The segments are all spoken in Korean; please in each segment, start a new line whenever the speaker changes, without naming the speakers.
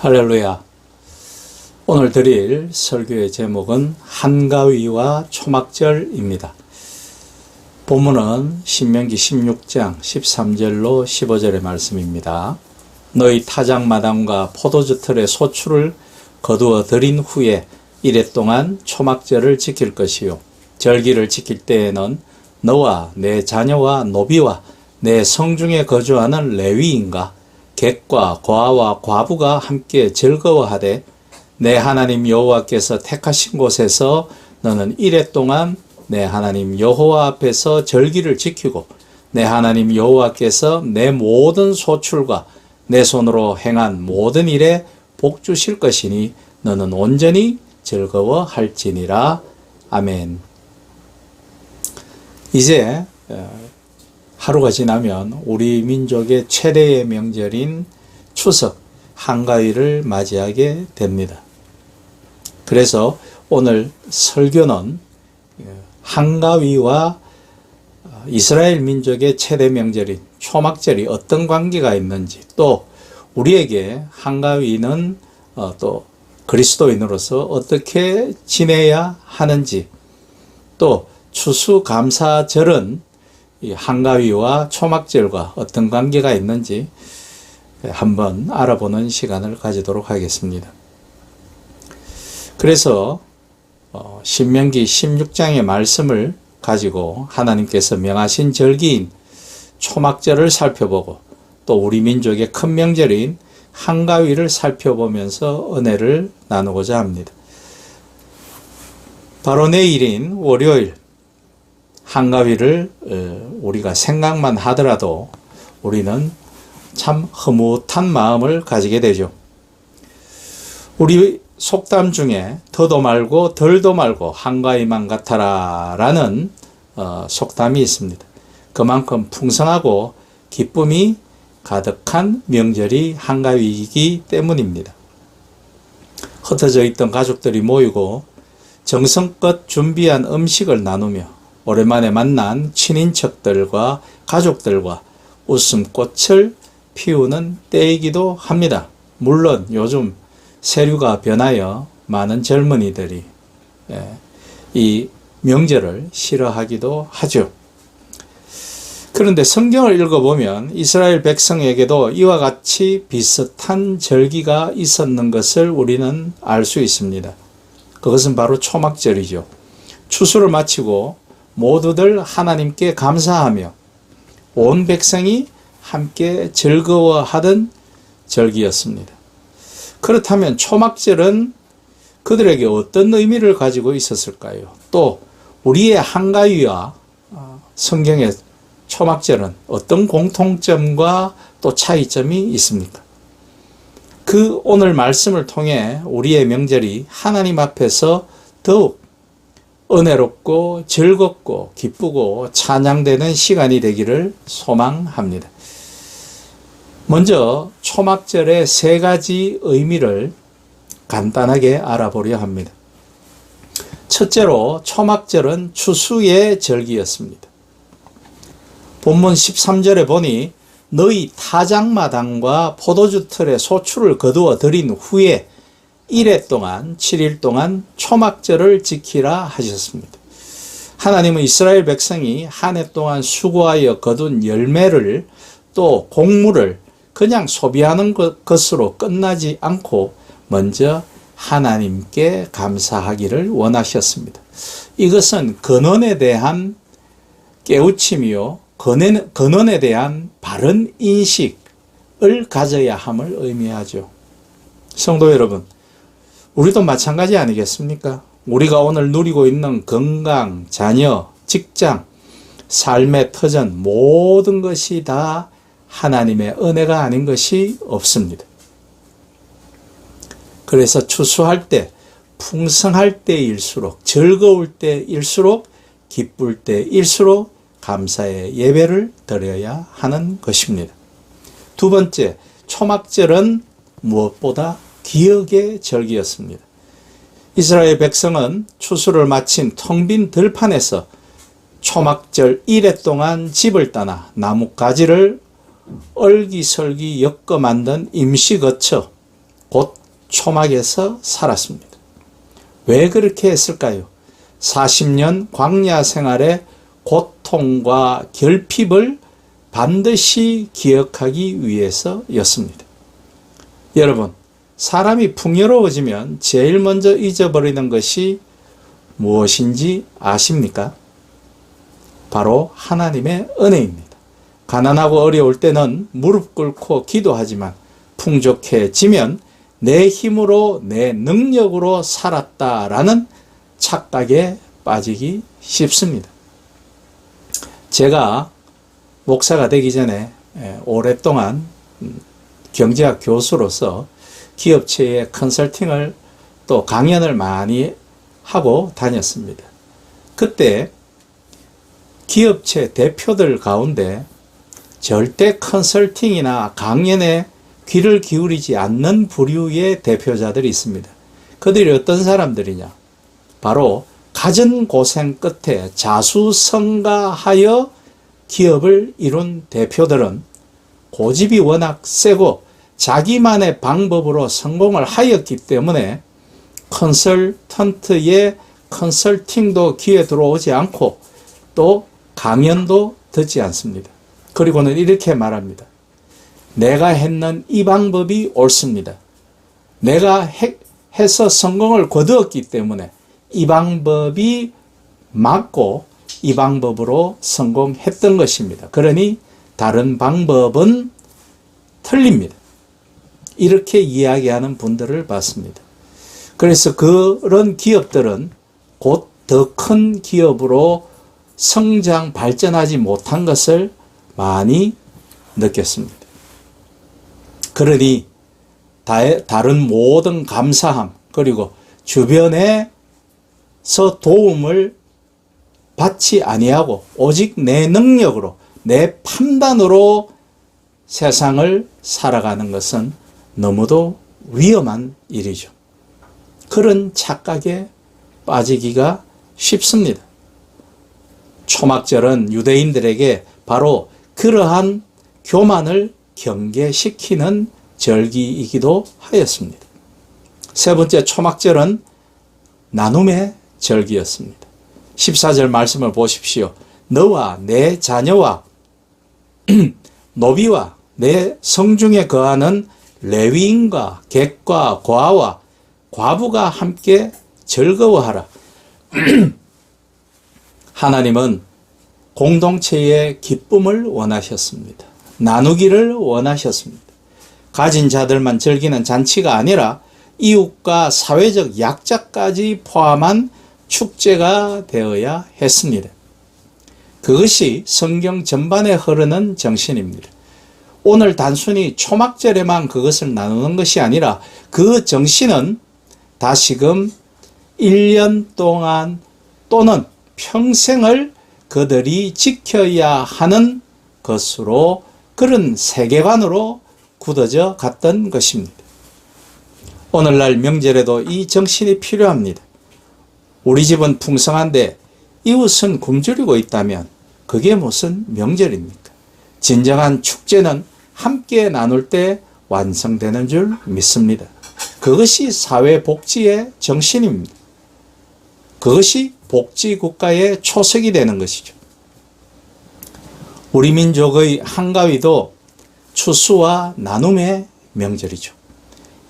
할렐루야. 오늘 드릴 설교의 제목은 한가위와 초막절입니다. 본문은 신명기 16장 13절로 15절의 말씀입니다. 너희 타작 마당과 포도주 틀의 소출을 거두어 들인 후에 이래 동안 초막절을 지킬 것이요. 절기를 지킬 때에는 너와 내 자녀와 노비와 내 성중에 거주하는 레위인과 객과 과와 과부가 함께 즐거워하되 내 하나님 여호와께서 택하신 곳에서 너는 이래 동안 내 하나님 여호와 앞에서 절기를 지키고 내 하나님 여호와께서 내 모든 소출과 내 손으로 행한 모든 일에 복 주실 것이니 너는 온전히 즐거워할지니라 아멘. 이제 어, 하루가 지나면 우리 민족의 최대의 명절인 추석 한가위를 맞이하게 됩니다. 그래서 오늘 설교는 한가위와 이스라엘 민족의 최대 명절인 초막절이 어떤 관계가 있는지 또 우리에게 한가위는 어, 또 그리스도인으로서 어떻게 지내야 하는지 또 추수감사절은 이 한가위와 초막절과 어떤 관계가 있는지 한번 알아보는 시간을 가지도록 하겠습니다. 그래서 어, 신명기 16장의 말씀을 가지고 하나님께서 명하신 절기인 초막절을 살펴보고 또 우리 민족의 큰 명절인 한가위를 살펴보면서 은혜를 나누고자 합니다. 바로 내일인 월요일 한가위를 어, 우리가 생각만 하더라도 우리는 참 흐뭇한 마음을 가지게 되죠. 우리 속담 중에 더도 말고 덜도 말고 한가위만 같아라 라는 어, 속담이 있습니다. 그만큼 풍성하고 기쁨이 가득한 명절이 한가위이기 때문입니다. 흩어져 있던 가족들이 모이고 정성껏 준비한 음식을 나누며 오랜만에 만난 친인척들과 가족들과 웃음꽃을 피우는 때이기도 합니다. 물론 요즘 세류가 변하여 많은 젊은이들이 예, 이 명절을 싫어하기도 하죠. 그런데 성경을 읽어보면 이스라엘 백성에게도 이와 같이 비슷한 절기가 있었는 것을 우리는 알 수 있습니다. 그것은 바로 초막절이죠. 추수를 마치고 모두들 하나님께 감사하며 온 백성이 함께 즐거워하던 절기였습니다. 그렇다면 초막절은 그들에게 어떤 의미를 가지고 있었을까요? 또 우리의 한가위와 어, 성경의 초막절은 어떤 공통점과 또 차이점이 있습니까? 그 오늘 말씀을 통해 우리의 명절이 하나님 앞에서 더욱 은혜롭고 즐겁고 기쁘고 찬양되는 시간이 되기를 소망합니다. 먼저 초막절의 세 가지 의미를 간단하게 알아보려 합니다. 첫째로 초막절은 추수의 절기였습니다. 본문 13절에 보니 너희 타작마당과 포도주 틀에 소출을 거두어 들인 후에 1회 동안 7일 동안 초막절을 지키라 하셨습니다. 하나님은 이스라엘 백성이 한 해 동안 수고하여 거둔 열매를 또 곡물을 그냥 소비하는 것으로 끝나지 않고 먼저 하나님께 감사하기를 원하셨습니다. 이것은 근원에 대한 깨우침이요. 근원 에 대한 바른 인식을 가져야 함을 의미하죠. 성도 여러분, 우리도 마찬가지 아니겠습니까? 우리가 오늘 누리고 있는 건강, 자녀, 직장, 삶의 터전, 모든 것이 다 하나님의 은혜가 아닌 것이 없습니다. 그래서 추수할 때, 풍성할 때일수록, 즐거울 때일수록, 기쁠 때일수록 감사의 예배를 드려야 하는 것입니다. 두 번째, 초막절은 무엇보다 기억의 절기였습니다. 이스라엘 백성은 추수를 마친 텅 빈 들판에서 초막절 1회 동안 집을 떠나 나뭇가지를 얼기설기 엮어 만든 임시 거처, 곧 초막에서 살았습니다. 왜 그렇게 했을까요? 40년 광야 생활의 고통과 결핍을 반드시 기억하기 위해서였습니다. 여러분, 사람이 풍요로워지면 제일 먼저 잊어버리는 것이 무엇인지 아십니까? 바로 하나님의 은혜입니다. 가난하고 어려울 때는 무릎 꿇고 기도하지만 풍족해지면 내 힘으로 내 능력으로 살았다라는 착각에 빠지기 쉽습니다. 제가 목사가 되기 전에 예, 오랫동안 음, 경제학 교수로서 기업체의 컨설팅을 또 강연을 많이 하고 다녔습니다. 그때 기업체 대표들 가운데 절대 컨설팅이나 강연에 귀를 기울이지 않는 부류의 대표자들이 있습니다. 그들이 어떤 사람들이냐? 바로 가진 고생 끝에 자수성가하여 기업을 이룬 대표들은 고집이 워낙 세고 자기만의 방법으로 성공을 하였기 때문에 컨설턴트의 컨설팅도 귀에 들어오지 않고 또 강연도 듣지 않습니다. 그리고는 이렇게 말합니다. 내가 했는 이 방법이 옳습니다. 내가 해, 해서 성공을 거두었기 때문에 이 방법이 맞고 이 방법으로 성공했던 것입니다. 그러니 다른 방법은 틀립니다. 이렇게 이야기하는 분들을 봤습니다. 그래서 그런 기업들은 곧 더 큰 기업으로 성장, 발전하지 못한 것을 많이 느꼈습니다. 그러니 다른 모든 감사함, 그리고 주변에서 도움을 받지 아니하고 오직 내 능력으로, 내 판단으로 세상을 살아가는 것은 너무도 위험한 일이죠. 그런 착각에 빠지기가 쉽습니다. 초막절은 유대인들에게 바로 그러한 교만을 경계시키는 절기이기도 하였습니다. 세 번째 초막절은 나눔의 절기였습니다. 14절 말씀을 보십시오. 너와 내 자녀와 노비와 내 성중에 거하는 레위인과 객과 과와 과부가 함께 즐거워하라. 하나님은 공동체의 기쁨을 원하셨습니다. 나누기를 원하셨습니다. 가진 자들만 즐기는 잔치가 아니라 이웃과 사회적 약자까지 포함한 축제가 되어야 했습니다. 그것이 성경 전반에 흐르는 정신입니다. 오늘 단순히 초막절에만 그것을 나누는 것이 아니라 그 정신은 다시금 1년 동안 또는 평생을 그들이 지켜야 하는 것으로 그런 세계관으로 굳어져 갔던 것입니다. 오늘날 명절에도 이 정신이 필요합니다. 우리 집은 풍성한데 이웃은 굶주리고 있다면 그게 무슨 명절입니까? 진정한 축제는 함께 나눌 때 완성되는 줄 믿습니다. 그것이 사회복지의 정신입니다. 그것이 복지국가의 초석이 되는 것이죠. 우리 민족의 한가위도 추수와 나눔의 명절이죠.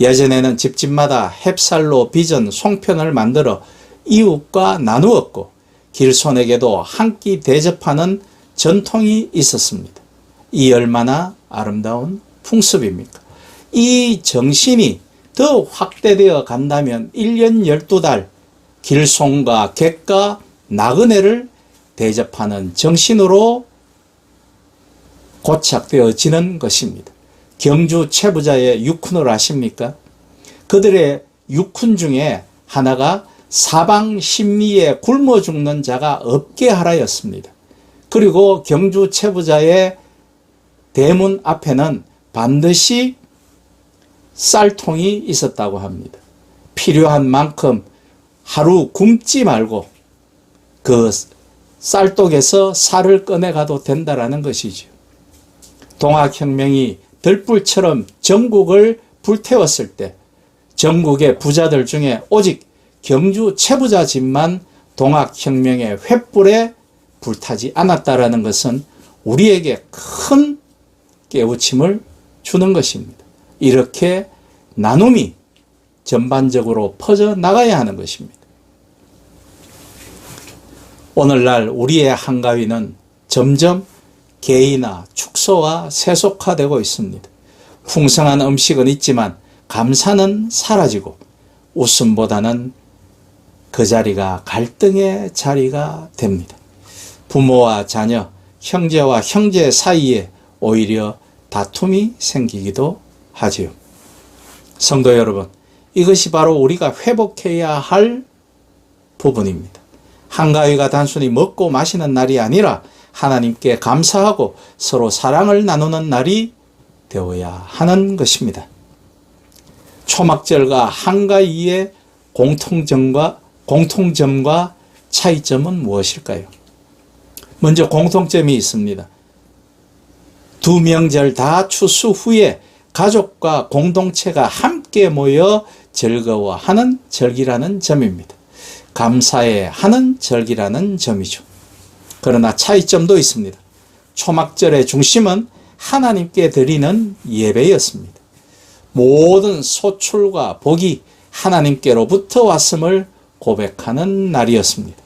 예전에는 집집마다 햅쌀로 빚은 송편을 만들어 이웃과 나누었고 길손에게도 한 끼 대접하는 전통이 있었습니다. 이 얼마나 아름다운 풍습입니까? 이 정신이 더 확대되어 간다면 1년 12달 길송과 객과 나그네를 대접하는 정신으로 고착되어지는 것입니다. 경주 채부자의 육훈을 아십니까? 그들의 육훈 중에 하나가 사방 심리에 굶어 죽는 자가 없게 하라였습니다. 그리고 경주 채부자의 대문 앞에는 반드시 쌀통이 있었다고 합니다. 필요한 만큼 하루 굶지 말고 그 쌀독에서 쌀을 꺼내가도 된다라는 것이죠. 동학혁명이 들불처럼 전국을 불태웠을 때 전국의 부자들 중에 오직 경주 최부자 집만 동학혁명의 횃불에 불타지 않았다라는 것은 우리에게 큰 깨우침을 주는 것입니다. 이렇게 나눔이 전반적으로 퍼져 나가야 하는 것입니다. 오늘날 우리의 한가위는 점점 개인화, 축소와 세속화되고 있습니다. 풍성한 음식은 있지만 감사는 사라지고 웃음보다는 그 자리가 갈등의 자리가 됩니다. 부모와 자녀, 형제와 형제 사이에 오히려 다툼이 생기기도 하지요. 성도 여러분, 이것이 바로 우리가 회복해야 할 부분입니다. 한가위가 단순히 먹고 마시는 날이 아니라 하나님께 감사하고 서로 사랑을 나누는 날이 되어야 하는 것입니다. 초막절과 한가위의 공통점과 공통점과 차이점은 무엇일까요? 먼저 공통점이 있습니다. 두 명절 다 추수 후에 가족과 공동체가 함께 모여 즐거워하는 절기라는 점입니다. 감사해 하는 절기라는 점이죠. 그러나 차이점도 있습니다. 초막절의 중심은 하나님께 드리는 예배였습니다. 모든 소출과 복이 하나님께로부터 왔음을 고백하는 날이었습니다.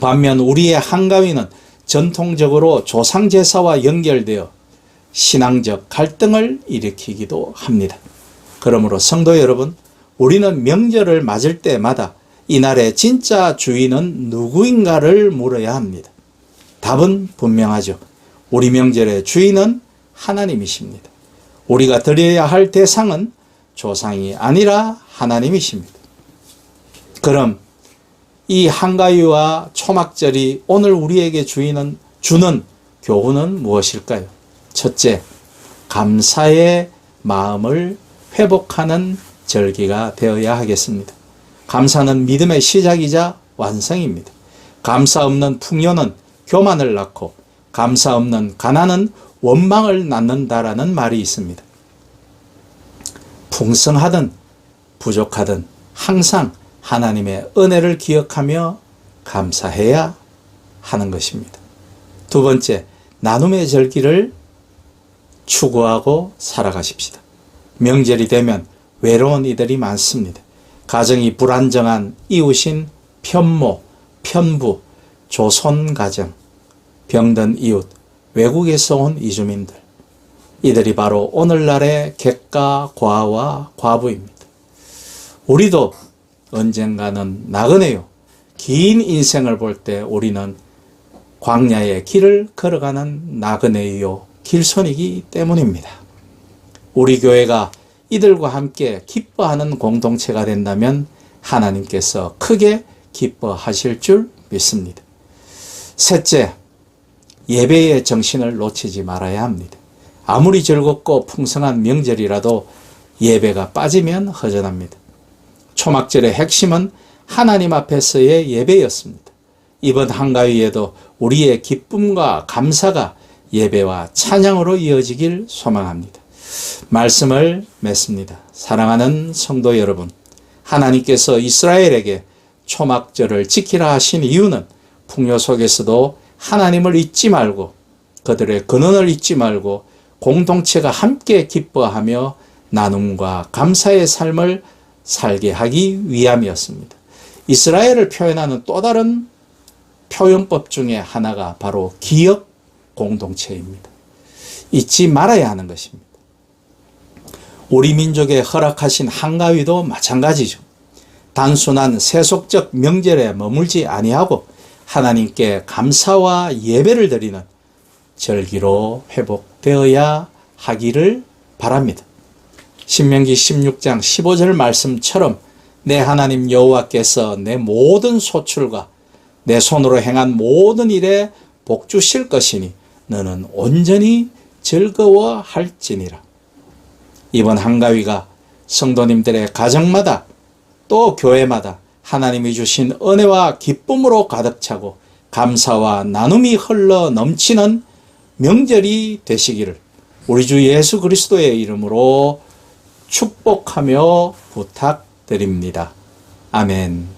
반면 우리의 한가위는 전통적으로 조상제사와 연결되어 신앙적 갈등을 일으키기도 합니다. 그러므로 성도 여러분, 우리는 명절을 맞을 때마다 이날의 진짜 주인은 누구인가를 물어야 합니다. 답은 분명하죠. 우리 명절의 주인은 하나님이십니다. 우리가 드려야 할 대상은 조상이 아니라 하나님이십니다. 그럼 이 한가위와 초막절이 오늘 우리에게 주인은 주는 교훈은 무엇일까요? 첫째, 감사의 마음을 회복하는 절기가 되어야 하겠습니다. 감사는 믿음의 시작이자 완성입니다. 감사 없는 풍요는 교만을 낳고 감사 없는 가난은 원망을 낳는다라는 말이 있습니다. 풍성하든 부족하든 항상 하나님의 은혜를 기억하며 감사해야 하는 것입니다. 두 번째, 나눔의 절기를 추구하고 살아가십시다. 명절이 되면 외로운 이들이 많습니다. 가정이 불안정한 이웃인 편모, 편부, 조손 가정, 병든 이웃, 외국에서 온 이주민들. 이들이 바로 오늘날의 객가 과와 과부입니다. 우리도 언젠가는 나그네요. 긴 인생을 볼 때 우리는 광야의 길을 걸어가는 나그네요. 길손이기 때문입니다. 우리 교회가 이들과 함께 기뻐하는 공동체가 된다면 하나님께서 크게 기뻐하실 줄 믿습니다. 셋째, 예배의 정신을 놓치지 말아야 합니다. 아무리 즐겁고 풍성한 명절이라도 예배가 빠지면 허전합니다. 초막절의 핵심은 하나님 앞에서의 예배였습니다. 이번 한가위에도 우리의 기쁨과 감사가 예배와 찬양으로 이어지길 소망합니다. 말씀을 맺습니다. 사랑하는 성도 여러분, 하나님께서 이스라엘에게 초막절을 지키라 하신 이유는 풍요 속에서도 하나님을 잊지 말고 그들의 근원을 잊지 말고 공동체가 함께 기뻐하며 나눔과 감사의 삶을 살게 하기 위함이었습니다. 이스라엘을 표현하는 또 다른 표현법 중에 하나가 바로 기억 공동체입니다. 잊지 말아야 하는 것입니다. 우리 민족에 허락하신 한가위도 마찬가지죠. 단순한 세속적 명절에 머물지 아니하고 하나님께 감사와 예배를 드리는 절기로 회복되어야 하기를 바랍니다. 신명기 16장 15절 말씀처럼 내 하나님 여호와께서 내 모든 소출과 내 손으로 행한 모든 일에 복 주실 것이니 너는 온전히 즐거워할지니라. 이번 한가위가 성도님들의 가정마다 또 교회마다 하나님이 주신 은혜와 기쁨으로 가득 차고 감사와 나눔이 흘러 넘치는 명절이 되시기를 우리 주 예수 그리스도의 이름으로 축복하며 부탁드립니다. 아멘.